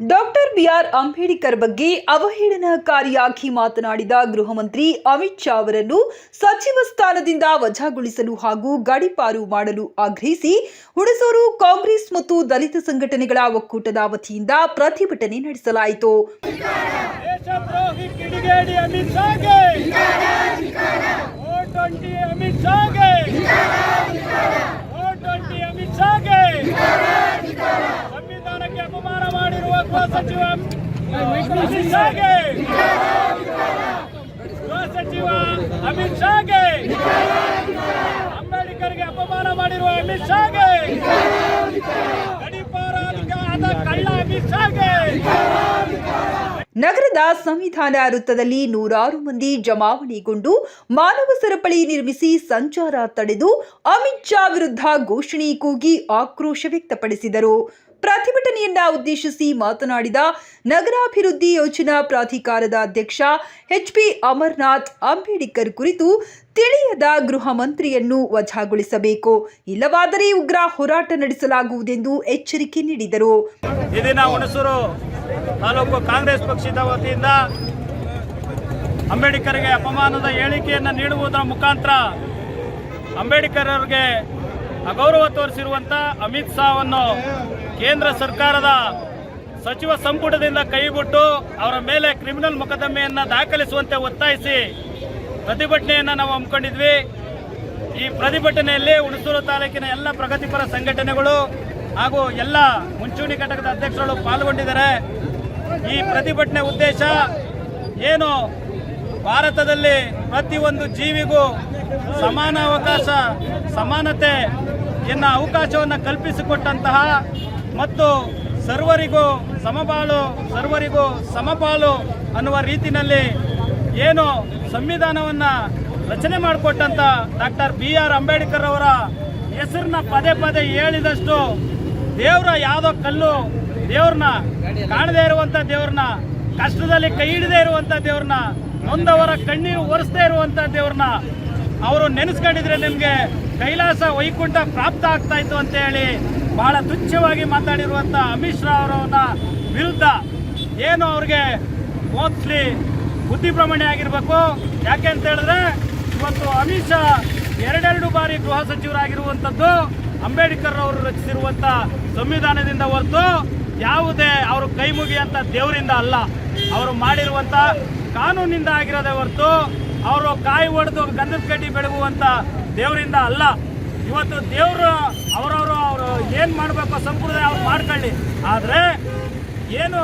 Doctor B R Ambedkar ಬಗ್ಗೆ ಅವಹೇಳನಕಾರಿಯಾಗಿ ಮಾತನಾಡಿದ ಗೃಹ ಮಂತ್ರಿ ಅಮಿತ್ ಶಾ ಅವರನ್ನು ಸಚಿವ ಸ್ಥಾನದಿಂದ ವಜಾಗೊಳಿಸಲು ಹಾಗೂ ಗಡಿಪಾರು ಮಾಡಲು ಆಗ್ರಹಿಸಿ ಹುಣಸೂರು ಕಾಂಗ್ರೆಸ್ ಮತ್ತು ದಲಿತ ಸಂಘಟನೆಗಳ ಒಕ್ಕೂಟದ ವತಿಯಿಂದ ಪ್ರತಿಭಟನೆ ನಡೆಸಲಾಯಿತು. ಅಮಿತ್ ಶಾಗೆ ಓ ಟ್ವೆಂಟಿ ಅಮಿತ್ ಶಾಗೆ ಓ ಟ್ವೆಂಟಿ ಅಮಿತ್ ಶಾಗೆ ಸಂವಿಧಾನಕ್ಕೆ ಅಪಮಾನ ಮಾಡಿರುವ ಗೃಹ ಸಚಿವ ಅಮಿತ್ ಶಾಗೆ. ಗೃಹ ಸಚಿವ ಅಮಿತ್ ಶಾಗೆ ಅಂಬೇಡ್ಕರ್ಗೆ ಅಪಮಾನ ಮಾಡಿರುವ ಅಮಿತ್ ಶಾಗೆ. ಗಡಿಪಾರಾಧಿಕ ಆದ ಕಳ್ಳ ಅಮಿತ್ ಶಾಗೆ. ನಗರದ ಸಂವಿಧಾನ ವೃತ್ತದಲ್ಲಿ ನೂರಾರು ಮಂದಿ ಜಮಾವಣೆಗೊಂಡು ಮಾನವ ಸರಪಳಿ ನಿರ್ಮಿಸಿ ಸಂಚಾರ ತಡೆದು ಅಮಿತ್ ಶಾ ವಿರುದ್ಧ ಘೋಷಣೆ ಕೂಗಿ ಆಕ್ರೋಶ ವ್ಯಕ್ತಪಡಿಸಿದರು. ಪ್ರತಿಭಟನೆಯನ್ನ ಉದ್ದೇಶಿಸಿ ಮಾತನಾಡಿದ ನಗರಾಭಿವೃದ್ಧಿ ಯೋಜನಾ ಪ್ರಾಧಿಕಾರದ ಅಧ್ಯಕ್ಷ ಎಚ್ ಪಿ ಅಮರ್ನಾಥ್, ಅಂಬೇಡ್ಕರ್ ಕುರಿತು ತಿಳಿಯದ ಗೃಹ ಮಂತ್ರಿಯನ್ನು ವಜಾಗೊಳಿಸಬೇಕು. ಇಲ್ಲವಾದರೆ ಉಗ್ರ ಹೋರಾಟ ನಡೆಸಲಾಗುವುದೆಂದು ಎಚ್ಚರಿಕೆ ನೀಡಿದರು. ತಾಲೂಕು ಕಾಂಗ್ರೆಸ್ ಪಕ್ಷದ ವತಿಯಿಂದ ಅಂಬೇಡ್ಕರ್ಗೆ ಅಪಮಾನದ ಹೇಳಿಕೆಯನ್ನು ನೀಡುವುದರ ಮುಖಾಂತರ ಅಂಬೇಡ್ಕರ್ ಅವರಿಗೆ ಅಗೌರವ ತೋರಿಸಿರುವಂಥ ಅಮಿತ್ ಶಾವನ್ನು ಕೇಂದ್ರ ಸರ್ಕಾರದ ಸಚಿವ ಸಂಪುಟದಿಂದ ಕೈಬಿಟ್ಟು ಅವರ ಮೇಲೆ ಕ್ರಿಮಿನಲ್ ಮೊಕದ್ದಮೆಯನ್ನು ದಾಖಲಿಸುವಂತೆ ಒತ್ತಾಯಿಸಿ ಪ್ರತಿಭಟನೆಯನ್ನು ನಾವು ಹಮ್ಮಿಕೊಂಡಿದ್ವಿ. ಈ ಪ್ರತಿಭಟನೆಯಲ್ಲಿ ಹುಣಸೂರು ತಾಲೂಕಿನ ಎಲ್ಲ ಪ್ರಗತಿಪರ ಸಂಘಟನೆಗಳು ಹಾಗೂ ಎಲ್ಲ ಮುಂಚೂಣಿ ಘಟಕದ ಅಧ್ಯಕ್ಷರು ಪಾಲ್ಗೊಂಡಿದ್ದಾರೆ. ಈ ಪ್ರತಿಭಟನೆ ಉದ್ದೇಶ ಏನು ಭಾರತದಲ್ಲಿ ಪ್ರತಿಯೊಂದು ಜೀವಿಗೂ ಸಮಾನ ಅವಕಾಶ, ಸಮಾನತೆ ಎನ್ನ ಅವಕಾಶವನ್ನು ಕಲ್ಪಿಸಿಕೊಟ್ಟಂತಹ ಮತ್ತು ಸರ್ವರಿಗೂ ಸಮಬಾಳು, ಸರ್ವರಿಗೂ ಸಮಪಾಲು ಅನ್ನುವ ರೀತಿಯಲ್ಲಿ ಏನು ಸಂವಿಧಾನವನ್ನು ರಚನೆ ಮಾಡಿಕೊಟ್ಟಂತ ಡಾಕ್ಟರ್ ಬಿ ಆರ್ ಅಂಬೇಡ್ಕರ್ ಅವರ ಹೆಸರನ್ನ ಪದೇ ಪದೇ ಹೇಳಿದಷ್ಟು ದೇವರ ಯಾವುದೋ ಕಲ್ಲು ದೇವ್ರನ್ನ ಕಾಣದೇ ಇರುವಂತ ದೇವ್ರನ್ನ, ಕಷ್ಟದಲ್ಲಿ ಕೈ ಹಿಡದೇ ಇರುವಂತ ದೇವ್ರನ್ನ ನೊಂದವರ ಕಣ್ಣೀರು ಒರೆಸದೇ ಇರುವಂತ ದೇವ್ರನ್ನ ಅವರು ನೆನೆಸ್ಕೊಂಡಿದ್ರೆ ನಿಮಗೆ ಕೈಲಾಸ ವೈಕುಂಠ ಪ್ರಾಪ್ತ ಆಗ್ತಾ ಇತ್ತು ಅಂತ ಹೇಳಿ ಬಹಳ ತುಚ್ಛವಾಗಿ ಮಾತಾಡಿರುವಂತ ಅಮಿತ್ ಶಾ ಅವರವನ್ನ ವಿರುದ್ಧ ಏನು ಅವ್ರಿಗೆ ಮೋಸ್ಟ್ಲಿ ಬುದ್ಧಿ ಆಗಿರ್ಬೇಕು. ಯಾಕೆ ಅಂತ ಹೇಳಿದ್ರೆ ಇವತ್ತು ಅಮಿತ್ ಶಾ ಎರಡೆರಡು ಬಾರಿ ಗೃಹ ಸಚಿವರಾಗಿರುವಂಥದ್ದು ಅಂಬೇಡ್ಕರ್ ಅವರು ರಚಿಸಿರುವಂತ ಸಂವಿಧಾನದಿಂದ ಹೊರತು ಯಾವುದೇ ಅವರು ಕೈ ಮುಗಿಯಂತ ದೇವರಿಂದ ಅಲ್ಲ. ಅವರು ಮಾಡಿರುವಂತ ಕಾನೂನಿಂದ ಆಗಿರೋದೇ ಹೊರತು ಅವರು ಕಾಯಿ ಹೊಡೆದು ಗಂಧದ ಕಡ್ಡಿ ಬೆಳಗುವಂತ ದೇವರಿಂದ ಅಲ್ಲ. ಇವತ್ತು ದೇವರು ಅವರವರು ಅವರು ಏನು ಮಾಡಬೇಕು ಸಂಪ್ರದಾಯ ಅವ್ರು ಮಾಡ್ಕೊಳ್ಳಿ. ಆದರೆ ಏನು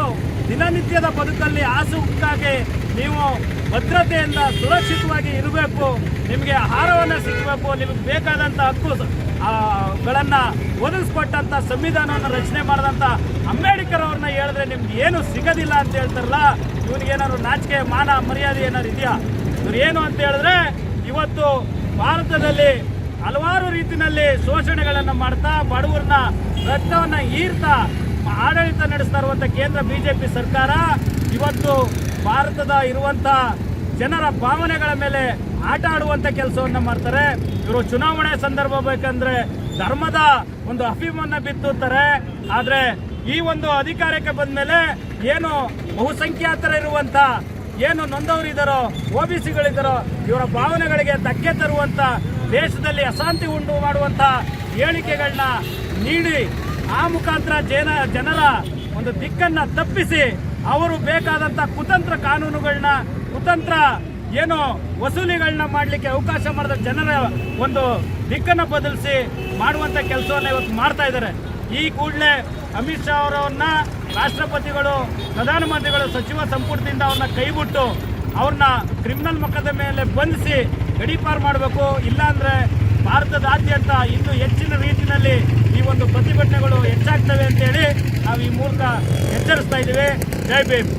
ದಿನನಿತ್ಯದ ಬದುಕಲ್ಲಿ ಆಸುಕ್ಕಾಗಿ ನೀವು ಭದ್ರತೆಯಿಂದ ಸುರಕ್ಷಿತವಾಗಿ ಇರಬೇಕು, ನಿಮಗೆ ಆಹಾರವನ್ನು ಸಿಗಬೇಕು, ನಿಮಗೆ ಬೇಕಾದಂಥ ಹಕ್ಕು ಗಳನ್ನ ಒದಗಿಸ್ಕೊಟ್ಟಂತ ಸಂವಿಧಾನವನ್ನು ರಚನೆ ಮಾಡಿದಂಥ ಅಂಬೇಡ್ಕರ್ ಅವ್ರನ್ನ ಹೇಳಿದ್ರೆ ನಿಮ್ಗೆ ಏನು ಸಿಗೋದಿಲ್ಲ ಅಂತ ಹೇಳ್ತಾರಲ್ಲ, ಇವನಿಗೆ ಏನಾದ್ರು ನಾಚಿಕೆ, ಮಾನ, ಮರ್ಯಾದೆ ಏನಾದ್ರು ಇದೆಯಾ? ಇವ್ರು ಏನು ಅಂತ ಹೇಳಿದ್ರೆ ಇವತ್ತು ಭಾರತದಲ್ಲಿ ಹಲವಾರು ರೀತಿಯಲ್ಲಿ ಶೋಷಣೆಗಳನ್ನು ಮಾಡ್ತಾ ಬಡವರನ್ನ ರಕ್ತವನ್ನ ಈರ್ತಾ ಆಡಳಿತ ನಡೆಸ್ತಾ ಇರುವಂತ ಕೇಂದ್ರ ಬಿಜೆಪಿ ಸರ್ಕಾರ ಇವತ್ತು ಭಾರತದ ಇರುವಂತ ಜನರ ಭಾವನೆಗಳ ಮೇಲೆ ಆಟ ಆಡುವಂತ ಕೆಲಸವನ್ನ ಮಾಡ್ತಾರೆ. ಇವರು ಚುನಾವಣೆ ಸಂದರ್ಭ ಬೇಕಂದ್ರೆ ಧರ್ಮದ ಒಂದು ಅಭಿಮಾನ ಬಿತ್ತುತ್ತಾರೆ. ಆದ್ರೆ ಈ ಒಂದು ಅಧಿಕಾರಕ್ಕೆ ಬಂದ ಮೇಲೆ ಏನು ಬಹುಸಂಖ್ಯಾತರ ಇರುವಂತ, ಏನು ನೊಂದವರಿದ್ದಾರೋ ಒ ಬಿ ಸಿಗಳಿದ್ದಾರೋ ಇವರ ಭಾವನೆಗಳಿಗೆ ಧಕ್ಕೆ ತರುವಂತ ದೇಶದಲ್ಲಿ ಅಶಾಂತಿ ಉಂಟು ಮಾಡುವಂತ ಹೇಳಿಕೆಗಳನ್ನ ನೀಡಿ ಆ ಮುಖಾಂತರ ಜನ ಜನರ ಒಂದು ದಿಕ್ಕನ್ನ ತಪ್ಪಿಸಿ ಅವರು ಬೇಕಾದಂತ ಕುತಂತ್ರ ಕಾನೂನುಗಳನ್ನ, ಕುತಂತ್ರ ಏನು ವಸೂಲಿಗಳನ್ನ ಮಾಡಲಿಕ್ಕೆ ಅವಕಾಶ ಮಾಡಿದ ಜನರ ಒಂದು ದಿಕ್ಕನ್ನ ಬದಲಿಸಿ ಮಾಡುವಂತ ಕೆಲಸವನ್ನ ಇವತ್ತು ಮಾಡ್ತಾ ಇದ್ದಾರೆ. ಈ ಕೂಡಲೇ ಅಮಿತ್ ಶಾ ಅವರನ್ನ ರಾಷ್ಟ್ರಪತಿಗಳು, ಪ್ರಧಾನಮಂತ್ರಿಗಳು, ಸಚಿವ ಸಂಪುಟದಿಂದ ಅವ್ರನ್ನ ಕೈಬಿಟ್ಟು ಅವ್ರನ್ನ ಕ್ರಿಮಿನಲ್ ಮೊಕದ್ದಮೆಯಲ್ಲಿ ಬಂಧಿಸಿ ಗಡೀಪಾರು ಮಾಡಬೇಕು, ಇಲ್ಲಾಂದ್ರೆ ಭಾರತದಾದ್ಯಂತ ಇನ್ನೂ ಹೆಚ್ಚಿನ ರೀತಿಯಲ್ಲಿ ಈ ಒಂದು ಪ್ರತಿಭಟನೆಗಳು ಹೆಚ್ಚಾಗ್ತವೆ ಅಂತೇಳಿ ನಾವು ಈ ಮೂಲಕ ಎಚ್ಚರಿಸ್ತಾ ಇದ್ದೀವಿ. ಜೈ ಭೀಮ್.